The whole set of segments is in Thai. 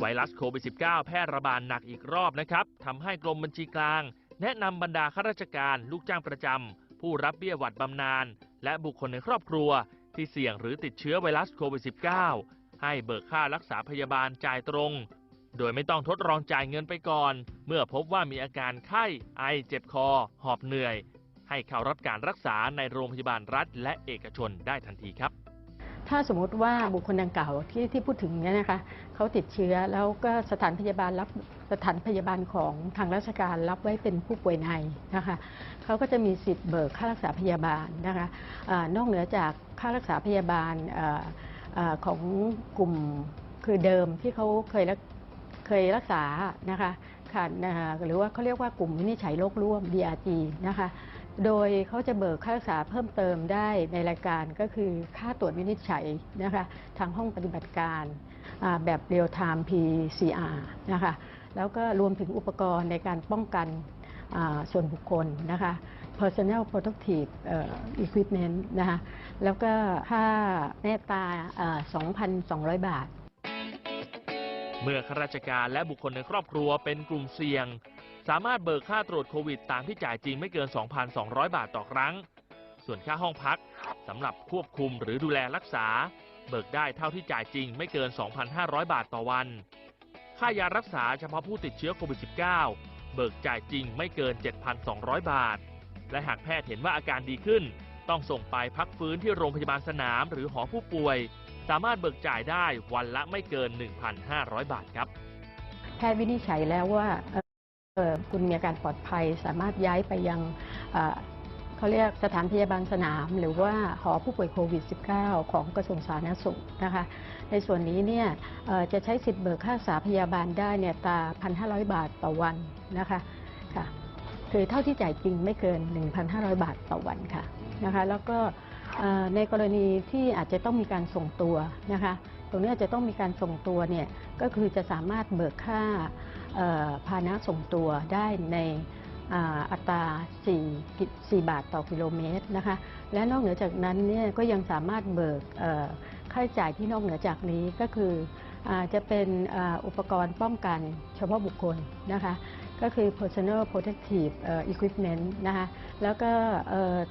ไวรัสโควิด -19 แพร่ระบาดหนักอีกรอบนะครับทำให้กรมบัญชีกลาง แนะนำบรรดาข้าราชการ ลูกจ้างประจำ ผู้รับเบี้ยหวัดบำนาญและบุคคลในครอบครัว ที่เสี่ยงหรือติดเชื้อไวรัสโควิด -19 ให้เบิกค่ารักษาพยาบาลจ่ายตรง โดยไม่ต้องทดลองจ่ายเงินไปก่อน เมื่อพบว่ามีอาการไข้ ไอเจ็บคอ หอบเหนื่อย ให้เข้ารับการรักษาในโรงพยาบาลรัฐ และเอกชนได้ทันทีครับ ถ้าสมมติว่าบุคคลดังกล่าวที่ที่พูดถึงเนี่ยนะคะเขาติดเชื้อแล้วก็สถานพยาบาลรับสถานพยาบาลของทางราชการรับไว้เป็นผู้ป่วยในนะคะเขาก็จะมีสิทธิ์เบิกค่ารักษาพยาบาลนะคะอานอกเหนือจากค่ารักษาพยาบาลออของกลุ่มคือเดิมที่เขาเคยรักเคยรักษานะคะค่ะนะคะหรือว่าเขาเรียกว่ากลุ่มวินิจฉัยโรคร่วม DRG นะคะ โดยเขาจะเบิกค่ารักษาเพิ่มเติมได้ในรายการก็คือค่าตรวจวินิจฉัยนะคะทางห้องปฏิบัติการแบบ real time PCR นะคะแล้วก็รวมถึงอุปกรณ์ในการป้องกันส่วนบุคคลนะคะ personal protective equipment นะคะแล้วก็ค่าแน่ตา 2,200 บาท เมื่อข้าราชการและบุคคลในครอบครัวเป็นกลุ่มเสี่ยง สามารถเบิกค่าตรวจโควิดตามที่จ่ายจริงไม่เกิน 2,200 บาทต่อครั้ง ส่วนค่าห้องพักสำหรับควบคุมหรือดูแลรักษา เบิกได้เท่าที่จ่ายจริงไม่เกิน 2,500 บาทต่อวัน ค่ายารักษาเฉพาะผู้ติดเชื้อโควิด -19 เบิกจ่ายจริงไม่เกิน 7,200 บาท และหากแพทย์เห็นว่าอาการดีขึ้น ต้องส่งไปพักฟื้นที่โรงพยาบาลสนามหรือหอผู้ป่วย สามารถเบิกจ่ายได้วันละไม่เกิน 1,500 บาทครับแพทย์วินิจฉัยแล้วว่าเคุณมีอาการปลอดภัย สามารถย้ายไปยังเขาเรียกสถานพยาบาลสนาม หรือว่าหอผู้ป่วยโควิด -19 ของกระทรวงสาธารณสุขนะคะในส่วนนี้เนี่ยจะใช้สิทธิ์เบิกค่ารักษาพยาบาลได้เนี่ยตา 1,500 บาทต่อวันนะคะค่ะคือเท่าที่จ่ายจริงไม่เกิน 1,500 บาทต่อวันค่ะนะคะแล้วก็ในกรณีที่อาจจะต้องมีการส่งตัวนะคะตรงนี้อาจจะต้องมีการส่งตัวเนี่ยก็คือจะสามารถเบิกค่า พานะส่งตัวได้ในอัตรา 4 4 บาทต่อกิโลเมตรนะคะ และนอกเหนือจากนั้นเนี่ยก็ยังสามารถเบิกค่าใช้จ่ายที่นอกเหนือจากนี้ก็คืออจะเป็นอ,อุปกรณ์ป้องกันเฉพาะบุคคลนะคะ ก็คือ personal protective equipment นะคะแล้วก็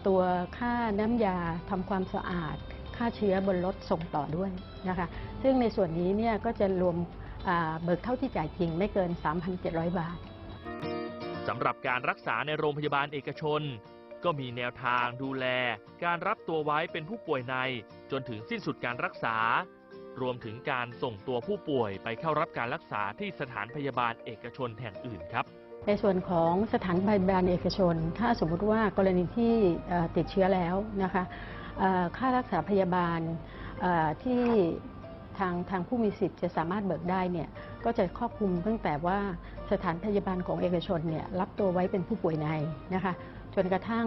ตัวค่าน้ำยาทำความสะอาด ค่าเชื้อบนรถส่งต่อด้วยนะคะ ซึ่งในส่วนนี้เนี่ยก็จะรวม เบิกเท่าที่จ่ายจริงไม่เกิน 3,700 บาทสำหรับการรักษาในโรงพยาบาลเอกชน ก็มีแนวทางดูแล การรับตัวไว้เป็นผู้ป่วยใน จนถึงสิ้นสุดการรักษา รวมถึงการส่งตัวผู้ป่วยไปเข้ารับการรักษาที่สถานพยาบาลเอกชนแห่งอื่นครับในส่วนของสถานพยาบาลเอกชน ถ้าสมมุติว่ากรณีที่เอ่อติดเชื้อแล้วนะคะเอ่อค่ารักษาพยาบาลเอ่อที่ ทางทางผู้มีสิทธิ์จะสามารถเบิกได้เนี่ยก็จะครอบคลุมตั้งแต่ว่าสถานพยาบาลของเอกชนเนี่ยรับตัวไว้เป็นผู้ป่วยในนะคะจนกระทั่ง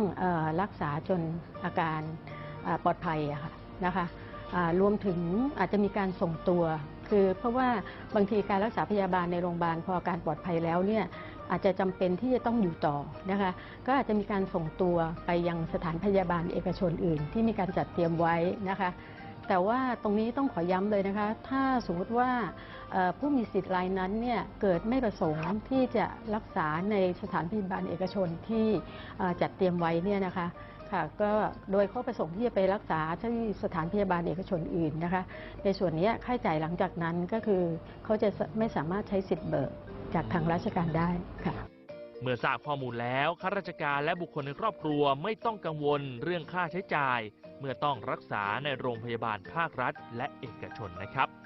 รักษาจนอาการปลอดภัยะค่ะนะคะรวมถึงอาจจะมีการส่งตัว คือเพราะว่าบางทีการรักษาพยาบาลในโรงพยาบาลพออาการปลอดภัยแล้วเนี่ยอาจจะจำเป็นที่จะต้องอยู่ต่อนะคะก็อาจจะมีการส่งตัวไปยังสถานพยาบาลเอกชนอื่น ที่มีการจัดเตรียมไว้นะคะ แต่ว่าตรงนี้ต้องขอย้ำเลยนะคะ ถ้าสมมติว่าผู้มีสิทธิ์รายนั้นเนี่ยเกิดไม่ประสงค์ที่จะรักษาในสถานพยาบาลเอกชนที่จัดเตรียมไว้เนี่ยนะคะค่ะก็โดยข้อประสงค์ที่จะไปรักษาที่สถานพยาบาลเอกชนอื่นนะคะ ในส่วนนี้ค่าใช้จ่ายหลังจากนั้นก็คือเขาจะไม่สามารถใช้สิทธิ์เบิกจากทางราชการได้ค่ะ เมื่อทราบข้อมูลแล้วข้าราชการและบุคคลในครอบครัวไม่ต้องกังวลเรื่องค่าใช้จ่ายเมื่อต้องรักษาในโรงพยาบาลภาครัฐและเอกชนนะครับ